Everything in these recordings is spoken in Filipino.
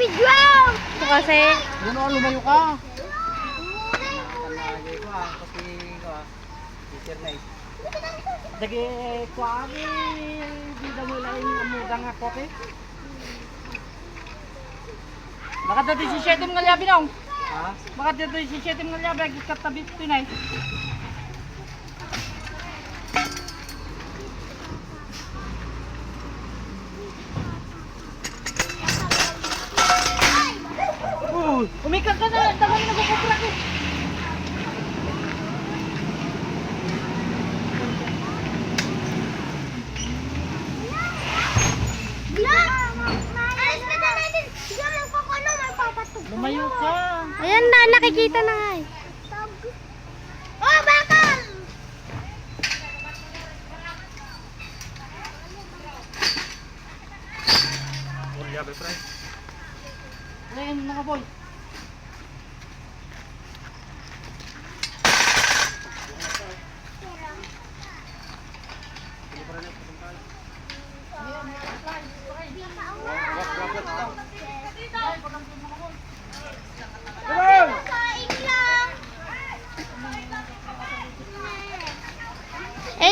video! Ito kasi, Yun o, lumayo ka. Kasi. Teacher na eh. Dagi di na mo lang amuda nga kote. Baka dati si Shetim nga nong. Ha? Baka dati si Shetim nga agis katabi tunay. Uy, umikat ka na, tagal na nagkukupra ko. Alis ka na natin! Sige, magpakulo, Lumayo ka. ayan na, nakikita na nga eh. Oh, bakal! Ayun mga boy. Kain lang!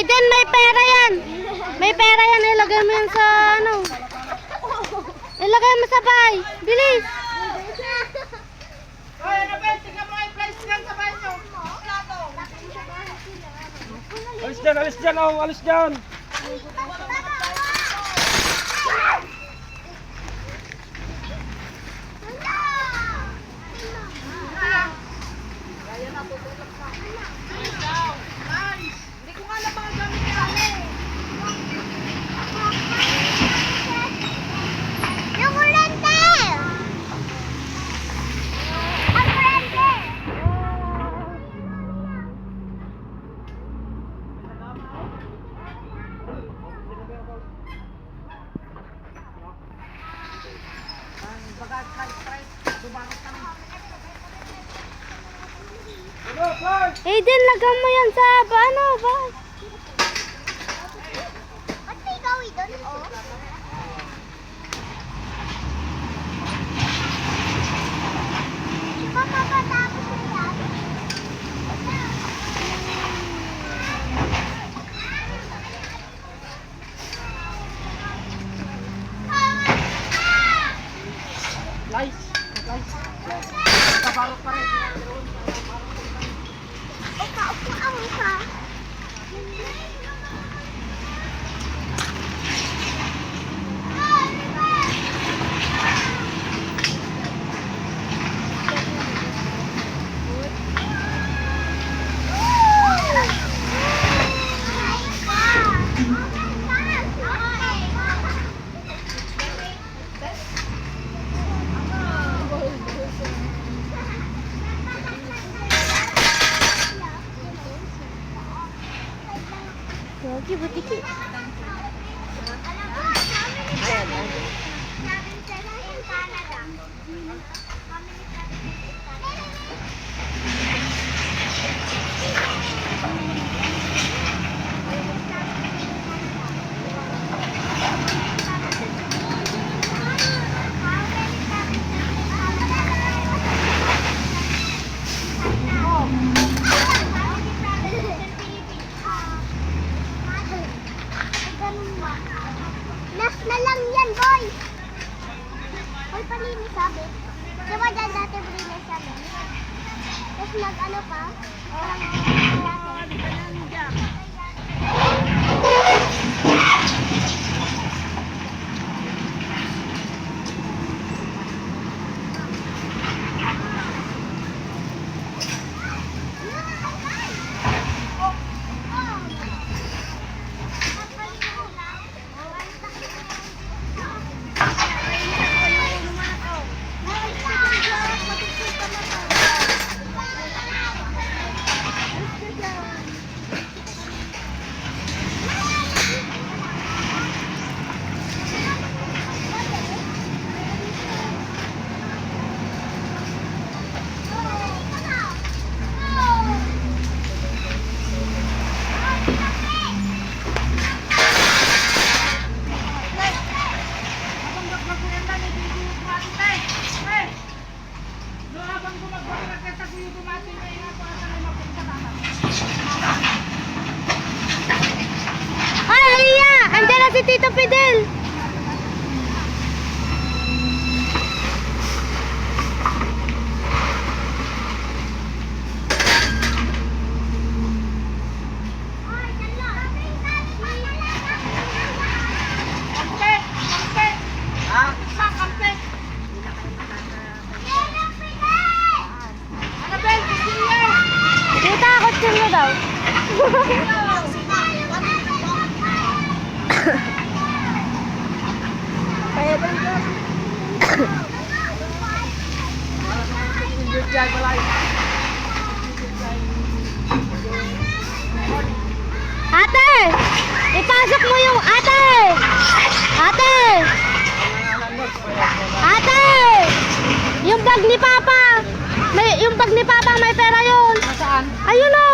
Aiden, may pera yan. May pera yan, ilagay mo yan sa ano. Ilagay mo sa bahay. Bilis. Ay, ano. Alis dyan, alis dyan, oh, alis dyan. Yung kurente! Ang kurente! Aiden, lagay mo yan sa ba, ano ba? Ba't may gawi doon? Oh. Papapatapos na yan. Lice, lice. Kabarot pa rin. Upa, upa, ang upa. Yogi, butiki. Last na lang yan, boy. Hoy, palinis sabi. Di ba dyan dati palinis sabi? Tapos nag-ano pa? Parang dati. Daw. Good job, balay. Ate! Ipasok mo yung ate! Ate! Ate! Yung bag ni Papa! May, yung bag ni Papa, may pera yun! Nasaan? Ayun o!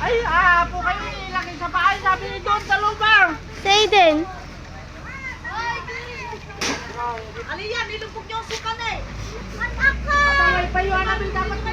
Ay, ah, po kayo ilagay sa bahay. Sabi ni Don, sa lugar. Si Aiden. Ano yan? Nilumpog niyo ang sukan eh. Mataway pa yun. Ano dapat na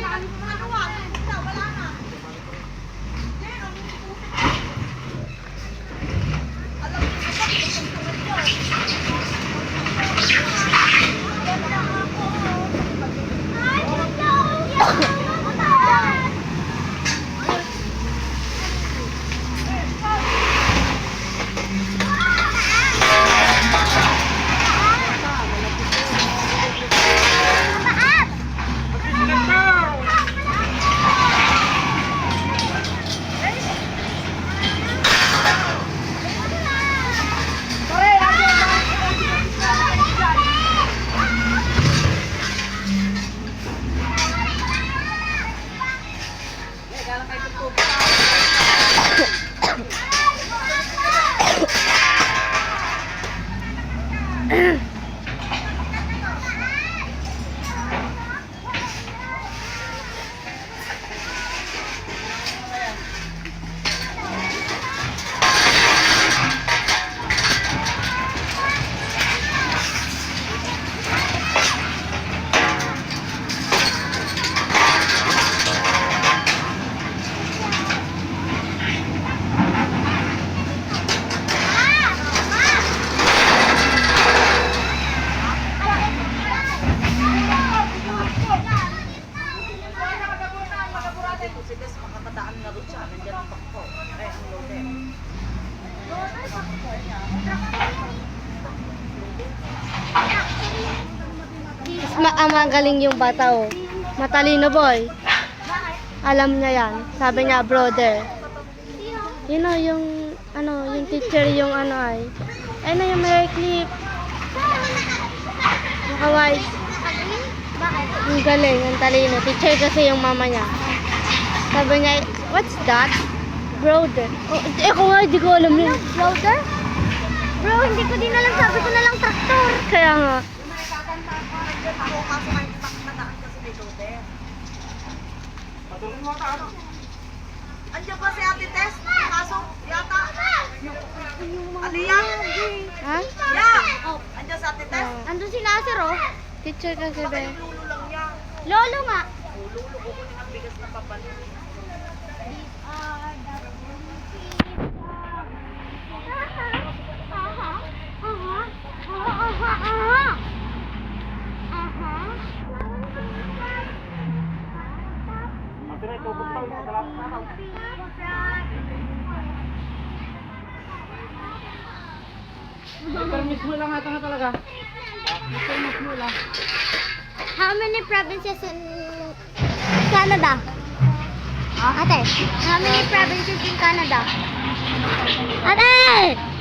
ma ah, magaling yung bata oh. Matalino boy. Alam niya yan. Sabi niya, brother. You know, yung, ano, yung teacher yung ano ay. Ayun na yung may clip. Naka-white. Bakit? Ang galing, ang talino. Teacher kasi yung mama niya. Sabi niya, what's that? Brother. Oh, eh, ako nga, hindi ko alam yun. Brother? Bro, hindi ko din alam. Sabi ko na lang traktor. Kaya nga. Ano? Andiyan ba si Ate Tess? Kaso, yata. Aliyah? Ha? Ya! Andiyan si Ate Tess? Andun si oh. Teacher kasi ba? Lulo lang yan. Lolo nga. Lulo, kukunin ang bigas na papalit. Ate na, tubog tayo. Salamat na ako. Permis mo lang ata na talaga. Permis mo lang. How many provinces in Canada? Ate, how many provinces in Canada? Ate!